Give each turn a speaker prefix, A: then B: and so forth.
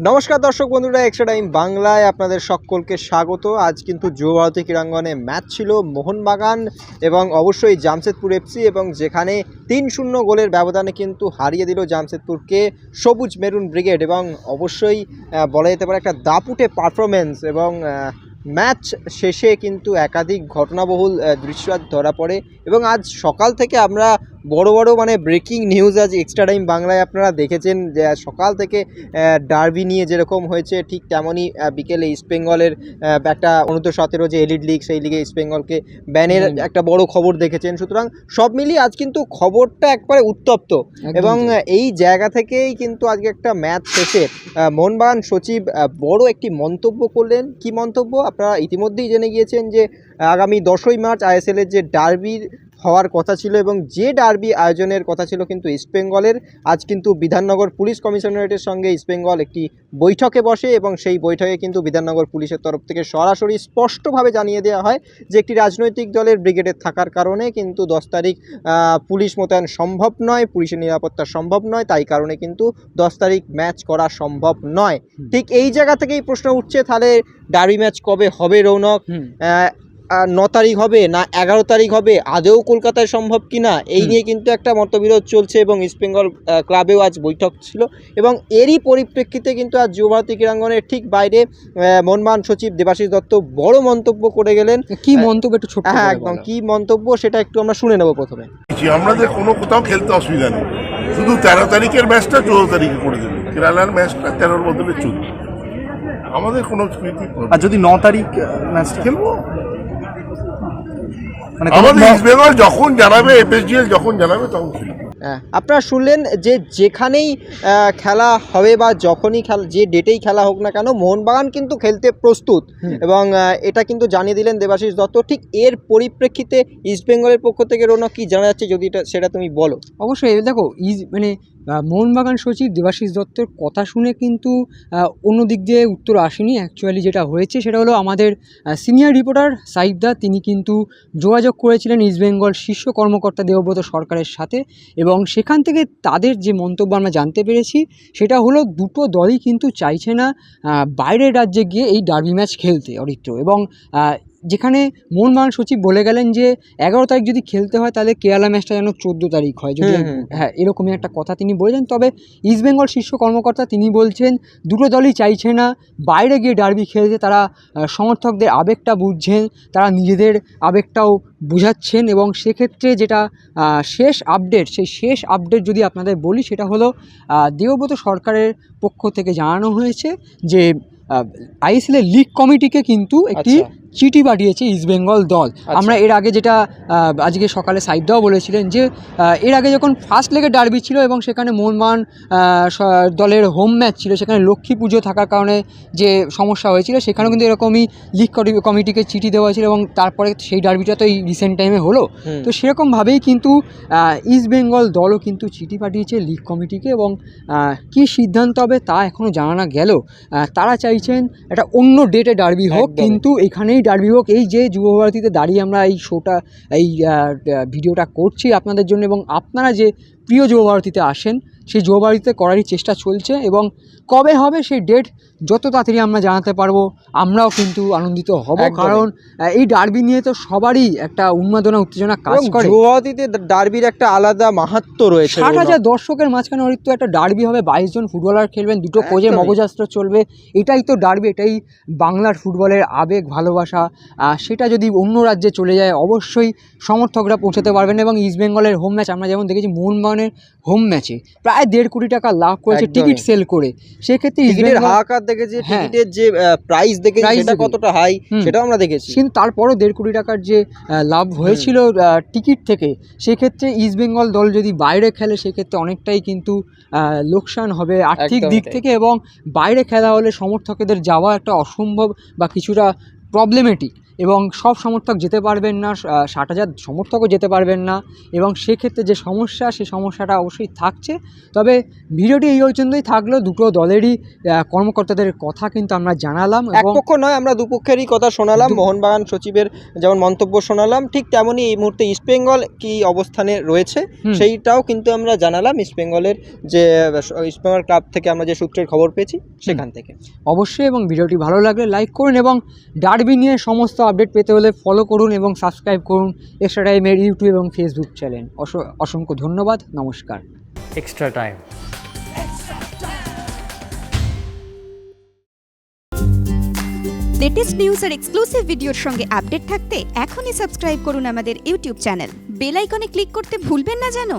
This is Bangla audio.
A: নমস্কার দর্শক বন্ধুরা এক্সট্রা টাইম বাংলায় আপনাদের সকলকে স্বাগত। আজ কিন্তু যুব ভারতী ক্রীড়াঙ্গনে ম্যাচ ছিল মোহনবাগান এবং অবশ্যই জামশেদপুর এফসি এবং যেখানে তিন শূন্য গোলের ব্যবধানে কিন্তু হারিয়ে দিল জামশেদপুরকে সবুজ মেরুন ব্রিগেড এবং অবশ্যই বলা যেতে পারে একটা দাপুটে পারফরমেন্স এবং ম্যাচ শেষে কিন্তু একাধিক ঘটনাবহুল দৃশ্য ধরা পড়ে এবং আজ সকাল থেকে আমরা বড় বড় মানে ব্রেকিং নিউজ আজ এক্সট্রা টাইম বাংলায় আপনারা দেখেছেন যে সকাল থেকে ডার্বি নিয়ে যেরকম হয়েছে ঠিক তেমনই বিকেলে ইস্ট বেঙ্গলের একটা অনূর্ধ্ব সতেরো যে এলিড লিগ সেই লিগে ইস্ট বেঙ্গলকে ব্যানের একটা বড় খবর দেখেছেন। সুতরাং সব মিলিয়ে আজ কিন্তু খবরটা একবারে উত্তপ্ত। এবং এই জায়গা থেকেই কিন্তু আজকে একটা ম্যাচ শেষে মোহনবাগান সচিব বড় একটি মন্তব্য করলেন। কি মন্তব্য? আপনারা ইতিমধ্যেই জেনে গিয়েছেন যে আগামী দশই মার্চ আইএসএল এর যে ডার্বির হওয়ার কথা ছিল এবং যে ডার্বি আয়োজনের কথা ছিল কিন্তু ইস্টবেঙ্গলের আজ কিন্তু বিধাননগর পুলিশ কমিশনারেটের সঙ্গে ইস্টবেঙ্গল একটি বৈঠকে বসে এবং সেই বৈঠকে কিন্তু বিধাননগর পুলিশের তরফ থেকে সরাসরি স্পষ্টভাবে জানিয়ে দেওয়া হয় যে একটি রাজনৈতিক দলের ব্রিগেডে থাকার কারণে কিন্তু দশ তারিখ পুলিশ মোতায়েন সম্ভব নয় পুলিশের নিরাপত্তা সম্ভব নয় তাই কারণে কিন্তু দশ তারিখ ম্যাচ করা সম্ভব নয়। ঠিক এই জায়গা থেকেই প্রশ্ন উঠছে তাহলে ডার্বি ম্যাচ কবে হবে রৌনক? ন তারিখ হবে না এগারো তারিখ হবে? আদৌ কলকাতায় সম্ভব কি না এই নিয়ে কিন্তু একটা মতবিরোধ চলছে এবং ইস্টবেঙ্গল আহ, ক্লাবেও আজ বৈঠক ছিল এবং এরই পরিপ্রেক্ষিতে কিন্তু আজ যুবভারতী ক্রীড়াঙ্গনের ঠিক বাইরে মনমান সচিব দেবাশিস দত্ত বড় মন্তব্য করে গেলেন।
B: কি মন্তব্য একটু ছোট্ট
A: হ্যাঁ একদম। কি মন্তব্য সেটা একটু আমরা শুনে নেব প্রথমে।
C: আমাদের কোনো কোথাও খেলতে অসুবিধা নেই। শুধু তেরো তারিখের ম্যাচটা চোদ্দ তারিখে করে দেবে। কেরালার ম্যাচটা তেরোর বদলে চোদ্দ আমাদের কোনো
D: আর যদি ন তারিখ ম্যাচটা?
C: খেলব? আমাদের ইস্ট বেঙ্গল যখন জানাবে এফএসডিএল যখন জানাবে তখন
A: হ্যাঁ, আপনারা শুনলেন যে যেখানেই খেলা হবে বা যখনই খেলা যে ডেটেই খেলা হোক না কেন মোহনবাগান কিন্তু খেলতে প্রস্তুত। এবং এটা কিন্তু জানিয়ে দিলেন দেবাশিস দত্ত। ঠিক এর পরিপ্রেক্ষিতে ইস্টবেঙ্গলের পক্ষ থেকে রৌনক কি জানা যাচ্ছে যদি এটা সেটা তুমি বলো।
B: অবশ্যই দেখো ইজ মানে মোহনবাগান সচিব দেবাশিস দত্তের কথা শুনে কিন্তু অন্য দিক দিয়ে উত্তর আসেনি। অ্যাকচুয়ালি যেটা হয়েছে সেটা হলো আমাদের সিনিয়র রিপোর্টার সাইবদা তিনি কিন্তু যোগাযোগ করেছিলেন ইস্টবেঙ্গল শীর্ষ কর্মকর্তা দেবব্রত সরকারের সাথে এবং সেখান থেকে তাদের যে মন্তব্য আমরা জানতে পেরেছি, সেটা হলো দুটো দলই কিন্তু চাইছে না বাইরের রাজ্যে গিয়ে এই ডার্বি ম্যাচ খেলতে অরিত্র এবং যেখানে মোহনবাগান সচিব বলে গেলেন যে এগারো তারিখ যদি খেলতে হয় তাহলে কেরালা ম্যাচটা যেন চোদ্দ তারিখ হয় যদি
A: হুম, হুম।
B: হ্যাঁ এরকমই একটা কথা তিনি বলেছেন তবে ইস্টবেঙ্গল শীর্ষ কর্মকর্তা তিনি বলছেন দুটো দলই চাইছে না বাইরে গিয়ে ডার্বি খেলতে তারা সমর্থকদের আবেগটা বুঝছেন তারা নিজেদের আবেগটাও বোঝাচ্ছেন এবং সেক্ষেত্রে যেটা শেষ আপডেট সেই শেষ আপডেট যদি আপনাদের বলি সেটা হলো দেবব্রত সরকারের পক্ষ থেকে জানানো হয়েছে যে আইএসএলের লিগ কমিটিকে কিন্তু একটি
A: আচ্ছা।
B: চিঠি পাঠিয়েছে ইস্টবেঙ্গল দল।
A: আচ্ছা।
B: আমরা এর আগে যেটা আজকে সকালে সাইবদাও বলেছিলেন যে এর আগে যখন ফার্স্ট লেগে ডার্বি ছিল এবং সেখানে মোহনবাগান আহ, দলের হোম ম্যাচ ছিল সেখানে লক্ষ্মী পুজো থাকার কারণে যে সমস্যা হয়েছিল সেখানেও কিন্তু এরকমই লিগ কমিটিকে চিঠি দেওয়া হয়েছিল এবং তারপরে সেই ডার্বিটা তো এই রিসেন্ট টাইমে হলো। তো সেরকমভাবেই কিন্তু ইস্ট বেঙ্গল দলও কিন্তু চিঠি পাঠিয়েছে লিগ কমিটিকে এবং কী সিদ্ধান্ত হবে তা এখনও জানানো গেল। তারা চাইছেন একটা অন্য ডেটে ডার্বি হোক কিন্তু এখানেই ডার্বি বিভক এই যে যুবভারতীতে দাঁড়িয়ে আমরা এই শোটা এই ভিডিওটা করছি আপনাদের জন্য এবং আপনারা যে প্রিয় যুবভারতীতে আসেন সেই যুবভারতীতে করারই চেষ্টা চলছে এবং কবে হবে সেই ডেট যত তাড়াতাড়ি আমরা জানাতে পারব আমরাও কিন্তু আনন্দিত হব। কারণ এই ডার্বি নিয়ে তো সবারই একটা উন্মাদনা উত্তেজনা কাজ করে।
A: যুবভারতীতে ডার্বির একটা আলাদা মাহাত্ম রয়েছে
B: ষাট হাজার দর্শকের মাঝখানে অরিত্য একটা ডার্বি হবে বাইশ জন ফুটবলার খেলবেন দুটো কোচের মগজাস্ত্র চলবে এটাই তো ডার্বি এটাই বাংলার ফুটবলের আবেগ ভালোবাসা। সেটা যদি অন্য রাজ্যে চলে যায় অবশ্যই সমর্থকরা পৌঁছাতে পারবেন এবং ইস্টবেঙ্গলের হোম ম্যাচ আমরা যেমন দেখেছি মোহনবাগানের হোম ম্যাচে প্রায় দেড় কোটি টাকা লাভ করেছে টিকিট সেল করে। সেক্ষেত্রে
A: টিকিটের হাহাকার দেখেছি
B: হ্যাঁ।
A: টিকিটের যে প্রাইস দেখেছি সেটা কতটা হাই সেটাও আমরা দেখেছি।
B: কিন্তু তারপরও দেড় কোটি টাকার যে লাভ হয়েছিল টিকিট থেকে সেক্ষেত্রে ইস্টবেঙ্গল দল যদি বাইরে খেলে সেক্ষেত্রে অনেকটাই কিন্তু লোকসান হবে আর্থিক দিক থেকে এবং বাইরে খেলা হলে সমর্থকদের যাওয়া একটা অসম্ভব বা কিছুটা প্রবলেমেটিক এবং সব সমর্থক যেতে পারবেন না ষাট হাজার সমর্থকও যেতে পারবেন না এবং সেক্ষেত্রে যে সমস্যা সেই সমস্যাটা অবশ্যই থাকছে। তবে ভিডিওটি এই পর্যন্তই থাকল। দুটো দলেরই কর্মকর্তাদের কথা কিন্তু আমরা জানালাম
A: এক পক্ষ নয় আমরা দুপক্ষেরই কথা শোনালাম। মোহনবাগান সচিবের যেমন মন্তব্য শোনালাম ঠিক তেমনই এই মুহূর্তে ইস্টবেঙ্গল কি অবস্থানে রয়েছে সেইটাও কিন্তু আমরা জানালাম ইস্টবেঙ্গলের যে ইস্টবেঙ্গল ক্লাব থেকে আমরা যে সূত্রের খবর পেয়েছি সেখান থেকে।
B: অবশ্যই এবং ভিডিওটি ভালো লাগলে লাইক করুন এবং ডারবি নিয়ে সমস্ত আপডেট পেতে হলে ফলো করুন এবং সাবস্ক্রাইব করুন এক্সট্রা টাইমের ইউটিউব এবং ফেসবুক চ্যানেল অসংখ্য ধন্যবাদ নমস্কার।
E: এক্সট্রা টাইম
F: লেটেস্ট নিউজ আর এক্সক্লুসিভ ভিডিওর সঙ্গে আপডেট থাকতে এখনই সাবস্ক্রাইব করুন আমাদের ইউটিউব চ্যানেল বেল আইকনে ক্লিক করতে ভুলবেন না জানো?